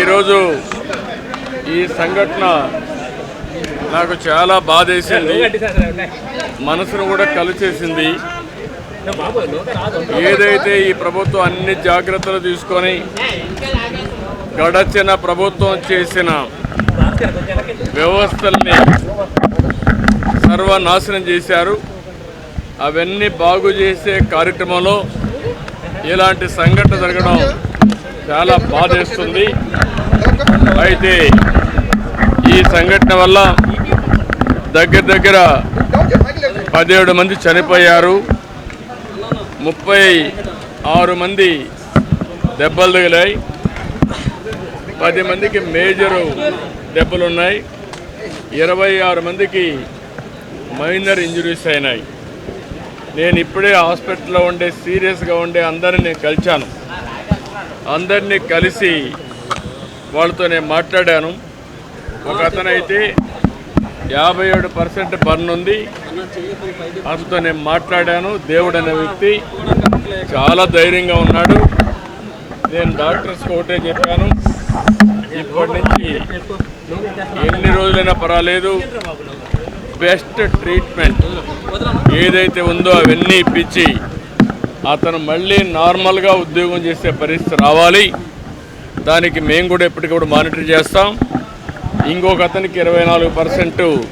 ఈరోజు ఈ సంఘటన నాకు చాలా బాధేసింది. మనసును కూడా కలిచేసింది. ఏదైతే ఈ ప్రభుత్వం అన్ని జాగ్రత్తలు తీసుకొని గడచిన ప్రభుత్వం చేసిన వ్యవస్థల్ని సర్వనాశనం చేశారు. అవన్నీ బాగు చేసే కార్యక్రమంలో ఇలాంటి సంఘటన జరగడం చాలా బాధేస్తుంది. అయితే ఈ సంఘటన వల్ల దగ్గర దగ్గర పదిహేడు మంది చనిపోయారు. ముప్పై ఆరు మంది దెబ్బలు తగిలాయి. పది మందికి మేజరు దెబ్బలు ఉన్నాయి. ఇరవై ఆరు మందికి మైనర్ ఇంజరీస్ అయినాయి. నేను ఇప్పుడే హాస్పిటల్లో ఉండే సీరియస్గా ఉండే అందరిని కలిచాను. కలిశాను అందరినీ కలిసి వాళ్ళతో నేను మాట్లాడాను. ఒక అతనైతే యాభై ఏడు పర్సెంట్ బర్న్ ఉంది. అతనితో నేను మాట్లాడాను. దేవుడు అనే వ్యక్తి చాలా ధైర్యంగా ఉన్నాడు. నేను డాక్టర్స్ ఒకటే చెప్పాను. ఇప్పటి నుంచి ఎన్ని రోజులైనా పర్వాలేదు. బెస్ట్ ట్రీట్మెంట్ ఏదైతే ఉందో అవన్నీ ఇప్పించి అతను మళ్ళీ నార్మల్గా ఉద్యోగం చేసే పరిస్థితి రావాలి. దానికి మేము కూడా ఎప్పటికప్పుడు మానిటర్ చేస్తాం. ఇంకొక అతనికి ఇరవై నాలుగు పర్సెంట్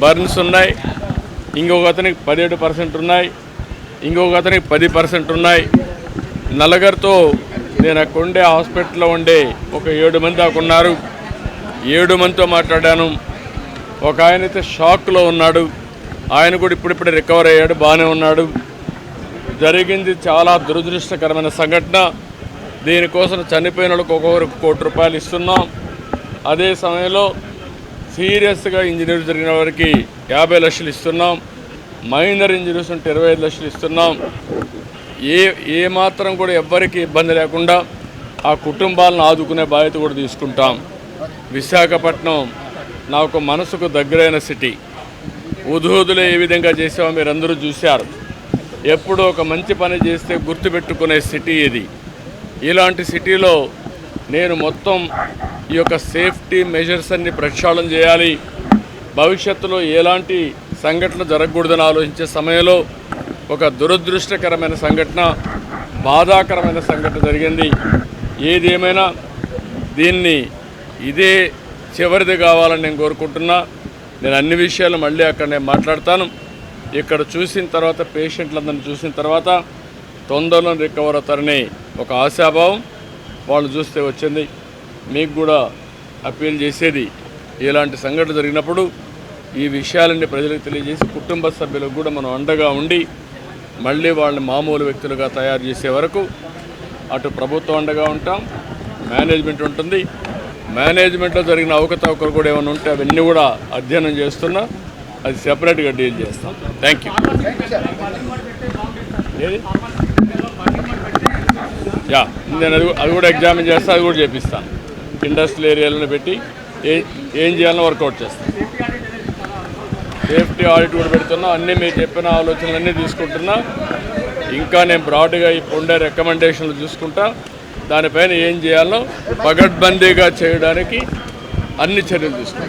బర్న్స్ ఉన్నాయి. ఇంకొక అతనికి పదిహేడు పర్సెంట్ ఉన్నాయి. ఇంకొక అతనికి పది పర్సెంట్ ఉన్నాయి. నలగరితో నేను అక్కడ ఉండే హాస్పిటల్లో ఉండే ఒక ఏడు మంది దాకా ఉన్నారు. ఏడు మందితో మాట్లాడాను. ఒక ఆయన అయితే షాక్లో ఉన్నాడు. ఆయన కూడా ఇప్పుడిప్పుడే రికవర్ అయ్యాడు. బాగానే ఉన్నాడు. జరిగింది చాలా దురదృష్టకరమైన సంఘటన. దీనికోసం చనిపోయిన వాళ్ళకి ఒక్కొక్కరికి కోటి రూపాయలు ఇస్తున్నాం. అదే సమయంలో సీరియస్గా ఇంజనీర్ జరిగిన వారికి యాభై లక్షలు ఇస్తున్నాం. మైనర్ ఇంజనీర్స్ ఉంటే ఇరవై ఐదు లక్షలు ఇస్తున్నాం. ఏ ఏ మాత్రం కూడా ఎవ్వరికి ఇబ్బంది లేకుండా ఆ కుటుంబాలను ఆదుకునే బాధ్యత కూడా తీసుకుంటాం. విశాఖపట్నం నాకు మనసుకు దగ్గరైన సిటీ. ఉదూదులు ఏ విధంగా చేసామో మీరు అందరూ చూశారు. ఎప్పుడు ఒక మంచి పని చేస్తే గుర్తుపెట్టుకునే సిటీ ఇది. ఇలాంటి సిటీలో నేను మొత్తం ఈ యొక్క సేఫ్టీ మెజర్స్ అన్ని ప్రక్షాళన చేయాలి. భవిష్యత్తులో ఎలాంటి సంఘటన జరగకూడదని ఆలోచించే సమయంలో ఒక దురదృష్టకరమైన సంఘటన బాధాకరమైన సంఘటన జరిగింది. ఏది ఏమైనా దీన్ని ఇదే చివరిది కావాలని నేను కోరుకుంటున్నా. నేను అన్ని విషయాలు మళ్ళీ అక్కడ నేను మాట్లాడతాను. ఇక్కడ చూసిన తర్వాత పేషెంట్లందరిని చూసిన తర్వాత తొందరలో రికవర్ అవుతారని ఒక ఆశాభావం వాళ్ళు చూస్తే వచ్చింది. మీకు కూడా అప్పీల్ చేసేది ఇలాంటి సంఘటన జరిగినప్పుడు ఈ విషయాలన్నీ ప్రజలకు తెలియజేసి కుటుంబ సభ్యులకు కూడా మనం అండగా ఉండి మళ్ళీ వాళ్ళని మామూలు వ్యక్తులుగా తయారు చేసే వరకు అటు ప్రభుత్వం అండగా ఉంటాం మేనేజ్మెంట్ ఉంటుంది. మేనేజ్మెంట్లో జరిగిన అవకతవకలు కూడా ఏమైనా ఉంటే అవన్నీ కూడా అధ్యయనం చేస్తున్నా. అది సెపరేట్గా డీల్ చేస్తాం. థ్యాంక్ యూ యా నేను అది అది కూడా ఎగ్జామిన్ చేస్తా అది కూడా చేపిస్తాను. ఇండస్ట్రియల్ ఏరియాలను పెట్టి ఏ ఏం చేయాలని వర్కౌట్ చేస్తాను సేఫ్టీ ఆడిట్ కూడా పెడుతున్నా అన్నీ మీరు చెప్పిన ఆలోచనలన్నీ తీసుకుంటున్నా. ఇంకా నేను బ్రాడ్గా ఈ ఉండే రికమెండేషన్లు చూసుకుంటా. దానిపైన ఏం చేయాలో పగడ్బందీగా చేయడానికి అన్ని చర్యలు తీసుకుంటాం.